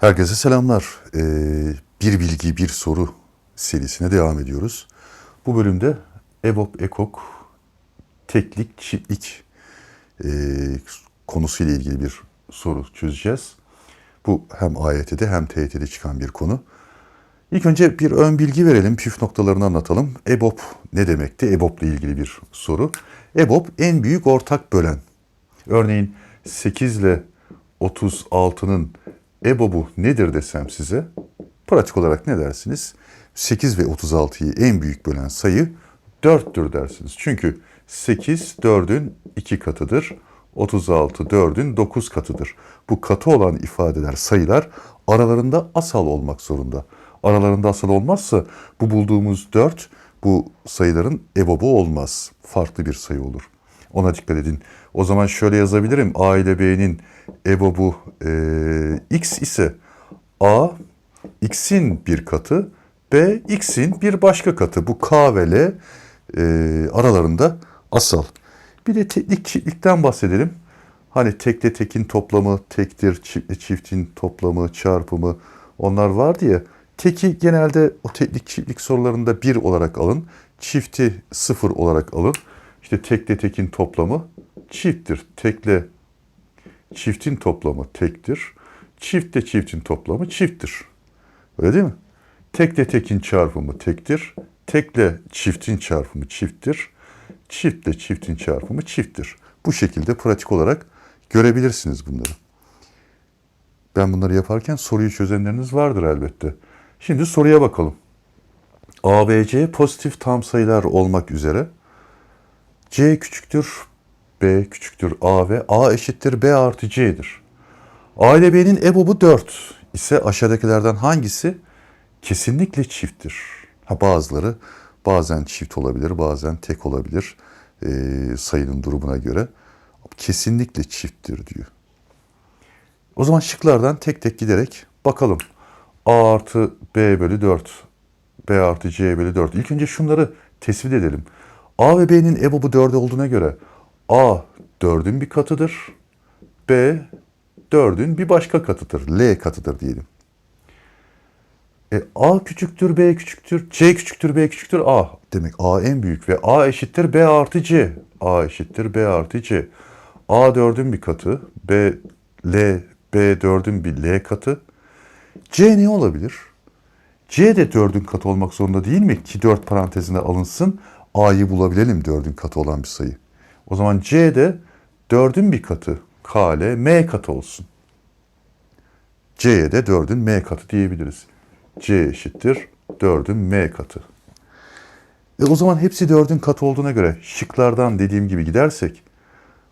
Herkese selamlar. Ee, bir bilgi bir soru serisine devam ediyoruz. Bu bölümde EBOB EKOK teklik çiftlik e, konusuyla ilgili bir soru çözeceğiz. Bu hem AYT'de hem TYT'de çıkan bir konu. İlk önce bir ön bilgi verelim, püf noktalarını anlatalım. EBOB ne demekti? EBOB ile ilgili bir soru. EBOB en büyük ortak bölen. Örneğin 8 ile 36'nın EBOB'u nedir desem size, pratik olarak ne dersiniz? 8 ve 36'yı en büyük bölen sayı 4'tür dersiniz. Çünkü 8 4'ün 2 katıdır. 36 4'ün 9 katıdır. Bu katı olan ifadeler, sayılar aralarında asal olmak zorunda. Aralarında asal olmazsa bu bulduğumuz 4 bu sayıların EBOB'u olmaz. Farklı bir sayı olur. Ona dikkat edin. O zaman şöyle yazabilirim. A ile B'nin EBOB'u e, X ise A X'in bir katı, B X'in bir başka katı. Bu K ve L e, aralarında asal. Bir de teklik çiftlikten bahsedelim. Hani tekle tekin toplamı tektir, çiftin toplamı, çarpımı onlar vardı ya. Teki genelde o teklik çiftlik sorularında bir olarak alın. Çifti sıfır olarak alın. İşte tekle tekin toplamı çifttir. Tekle çiftin toplamı tektir. Çiftle çiftin toplamı çifttir. Öyle değil mi? Tekle tekin çarpımı tektir. Tekle çiftin çarpımı çifttir. Çiftle çiftin çarpımı çifttir. Bu şekilde pratik olarak görebilirsiniz bunları. Ben bunları yaparken soruyu çözenleriniz vardır elbette. Şimdi soruya bakalım. A, B, C pozitif tam sayılar olmak üzere C küçüktür B küçüktür A ve A eşittir B artı C'dir. A ile B'nin EBOB'u 4 ise aşağıdakilerden hangisi kesinlikle çifttir? Ha bazıları bazen çift olabilir, bazen tek olabilir e, sayının durumuna göre. Kesinlikle çifttir diyor. O zaman şıklardan tek tek giderek bakalım. A artı B bölü 4, B artı C bölü 4. İlk önce şunları tespit edelim. A ve B'nin EBOB'u 4 olduğuna göre A 4'ün bir katıdır. B 4'ün bir başka katıdır. L katıdır diyelim. E, A küçüktür, B küçüktür, C küçüktür, B küçüktür, A. Demek A en büyük ve A eşittir B artı C. A eşittir B artı C. A 4'ün bir katı, B, L, B 4'ün bir L katı. C ne olabilir? C de 4'ün katı olmak zorunda değil mi? Ki 4 parantezine alınsın. A'yı bulabilelim 4'ün katı olan bir sayı. O zaman C de 4'ün bir katı. K, L, M katı olsun. C'ye de 4'ün M katı diyebiliriz. C eşittir 4'ün M katı. E o zaman hepsi 4'ün katı olduğuna göre şıklardan dediğim gibi gidersek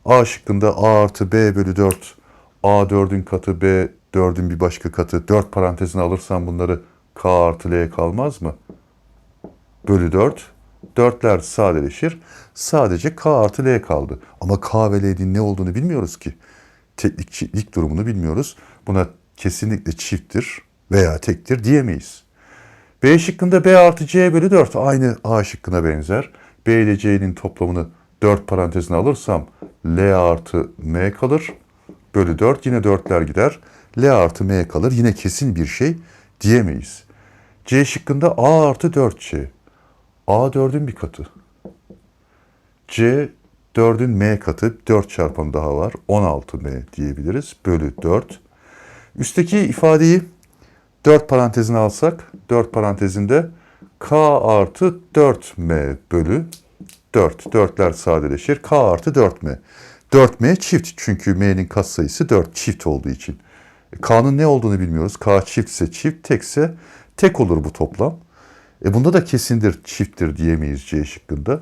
A şıkkında A artı B bölü 4, A 4'ün katı, B 4'ün bir başka katı, 4 parantezine alırsam bunları K artı L kalmaz mı? Bölü 4, 4'ler sadeleşir. Sadece K artı L kaldı. Ama K ve L'nin ne olduğunu bilmiyoruz ki. Teklik çiftlik durumunu bilmiyoruz. Buna kesinlikle çifttir veya tektir diyemeyiz. B şıkkında B artı C bölü 4 aynı A şıkkına benzer. B ile C'nin toplamını 4 parantezine alırsam L artı M kalır. Bölü 4 yine 4'ler gider. L artı M kalır. Yine kesin bir şey diyemeyiz. C şıkkında A artı 4C. A 4'ün bir katı. C 4'ün M katı. 4 çarpanı daha var. 16M diyebiliriz. Bölü 4. Üstteki ifadeyi 4 parantezine alsak 4 parantezinde K artı 4M bölü 4. 4'ler sadeleşir. K artı 4M. 4M çift çünkü M'nin katsayısı 4 çift olduğu için. K'nın ne olduğunu bilmiyoruz. K çiftse çift, tekse tek olur bu toplam. E bunda da kesindir, çifttir diyemeyiz C şıkkında.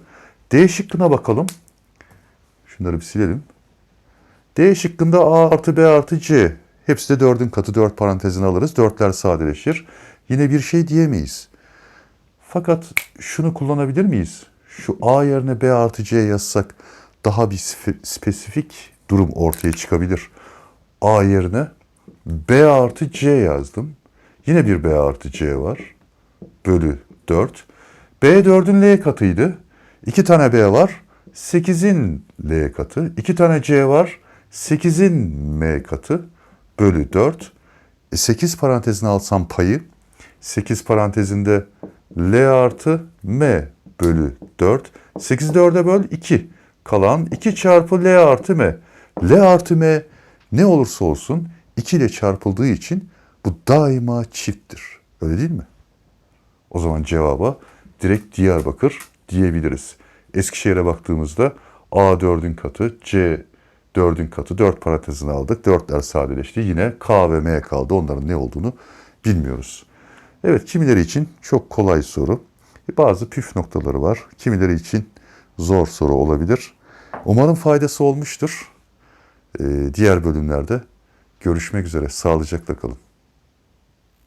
D şıkkına bakalım. Şunları bir silelim. D şıkkında A artı B artı C. Hepsi de 4'ün katı 4 parantezine alırız. 4'ler sadeleşir. Yine bir şey diyemeyiz. Fakat şunu kullanabilir miyiz? Şu A yerine B artı C yazsak daha bir spe- spesifik durum ortaya çıkabilir. A yerine B artı C yazdım. Yine bir B artı C var. Bölü 4. B 4'ün L katıydı. 2 tane B var. 8'in L katı. 2 tane C var. 8'in M katı. Bölü 4. E 8 parantezine alsam payı 8 parantezinde L artı M bölü 4. 8'i 4'e böl 2. Kalan 2 çarpı L artı M. L artı M ne olursa olsun 2 ile çarpıldığı için bu daima çifttir. Öyle değil mi? O zaman cevaba direkt Diyarbakır diyebiliriz. Eskişehir'e baktığımızda A 4'ün katı, C 4'ün katı 4 parantezini aldık. 4'ler sadeleşti. Yine K ve M kaldı. Onların ne olduğunu bilmiyoruz. Evet kimileri için çok kolay soru. Bazı püf noktaları var. Kimileri için zor soru olabilir. Umarım faydası olmuştur. Ee, diğer bölümlerde görüşmek üzere. Sağlıcakla kalın.